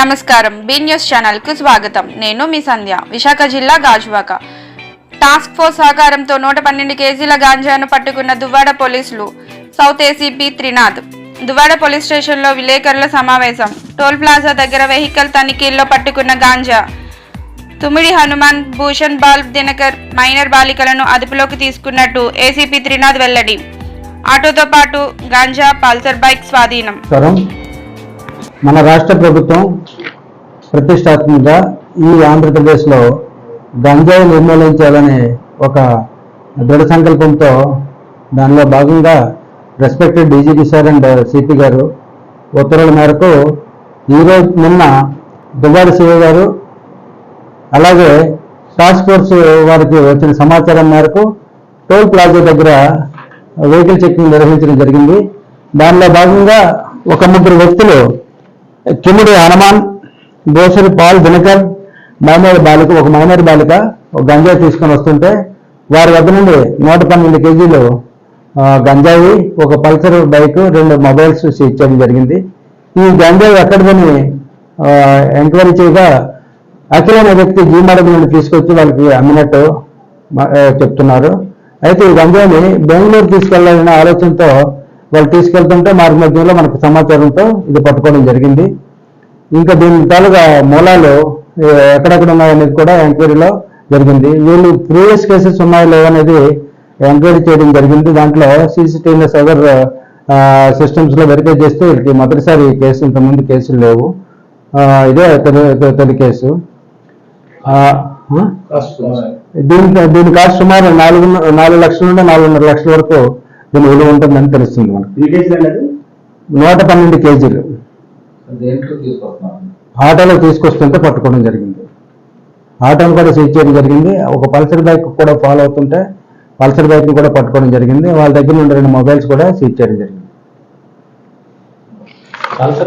నమస్కారం. Be news ఛానల్కు స్వాగతం. నేను మీ సంధ్య. విశాఖ జిల్లా గాజువాక. టాస్క్ ఫోర్స్ సహకారంతో నూట పన్నెండు కేజీల గాంజాను పట్టుకున్న దువ్వాడ పోలీసులు south ACP Trinath. Duvvada police స్టేషన్లో విలేకరుల సమావేశం. టోల్ ప్లాజా దగ్గర వెహికల్ తనిఖీల్లో పట్టుకున్న గాంజా. తుమిడి హనుమాన్ భూషణ్ బాల్ దినకర్ మైనర్ బాలికలను అదుపులోకి తీసుకున్నట్టు ఏసీపీ త్రినాథ్ వెల్లడి. ఆటోతో పాటు గాంజా పల్సర్ బైక్ స్వాధీనం. మన రాష్ట్ర ప్రభుత్వం ప్రతిష్టాత్మకంగా ఈ ఆంధ్రప్రదేశ్లో గంజాయి నిర్మూలించాలనే ఒక దృఢ సంకల్పంతో దానిలో భాగంగా respected DGP sir and CP garu ఉత్తర్వుల మేరకు ఈరోజు నిన్న దుబాడి శివ గారు అలాగే టాస్క్ ఫోర్స్ వారికి వచ్చిన సమాచారం మేరకు టోల్ ప్లాజా దగ్గర వెహికల్ చెక్కింగ్ నిర్వహించడం జరిగింది. దానిలో భాగంగా ఒక ముగ్గురు వ్యక్తులు కిముడి హనుమాన్ బోసరి పాల్ దినకర్ మైనారి బాలిక ఒక మైనారి బాలిక ఒక గంజాయి తీసుకొని వస్తుంటే వారి వద్ద నుండి నూట పన్నెండు కేజీలు గంజాయి ఒక పల్సర్ బైక్ రెండు మొబైల్స్ చూసి చేయడం జరిగింది. ఈ గంజాయి ఎక్కడిదని ఎంక్వైరీ చేయగా అఖిల్ అనే వ్యక్తి జీమాడ నుండి తీసుకొచ్చి వాళ్ళకి అమ్మినట్టు చెప్తున్నారు. అయితే ఈ గంజాయిని బెంగళూరు తీసుకెళ్ళాలనే ఆలోచనతో వాళ్ళు తీసుకెళ్తుంటే మార్గ మధ్యంలో మనకు సమాచారంతో ఇది పట్టుకోవడం జరిగింది. ఇంకా దీని తాలూకా మూలాలు ఎక్కడెక్కడ ఉన్నాయనేది కూడా ఎంక్వైరీలో జరిగింది. వీళ్ళు ప్రీవియస్ కేసెస్ ఉన్నాయో లేవో అనేది ఎంక్వైరీ చేయడం జరిగింది. దాంట్లో సీసీటీవీ సదర్ సిస్టమ్స్లో వెరిఫై చేస్తే వీళ్ళకి మొదటిసారి కేసు ఇంతకుముందు కేసులు లేవు. ఇదే తొలి కేసు? దీని దీని కాస్ట్ సుమారు నాలుగు నాలుగు లక్షల నుండి నాలుగున్నర లక్షల వరకు దీని విలువ ఉంటుందని తెలుస్తుంది మనకు. నూట పన్నెండు కేజీలు. ఆటోలో తీసుకొస్తుంటే పట్టుకోవడం జరిగింది. ఆటోను కూడా సీజ్ చేయడం జరిగింది. ఒక పల్సర్ బైక్ కూడా ఫాలో అవుతుంటే పల్సర్ బైక్ కూడా పట్టుకోవడం జరిగింది. వాళ్ళ దగ్గర నుండి రెండు మొబైల్స్ కూడా సీజ్ చేయడం జరిగింది.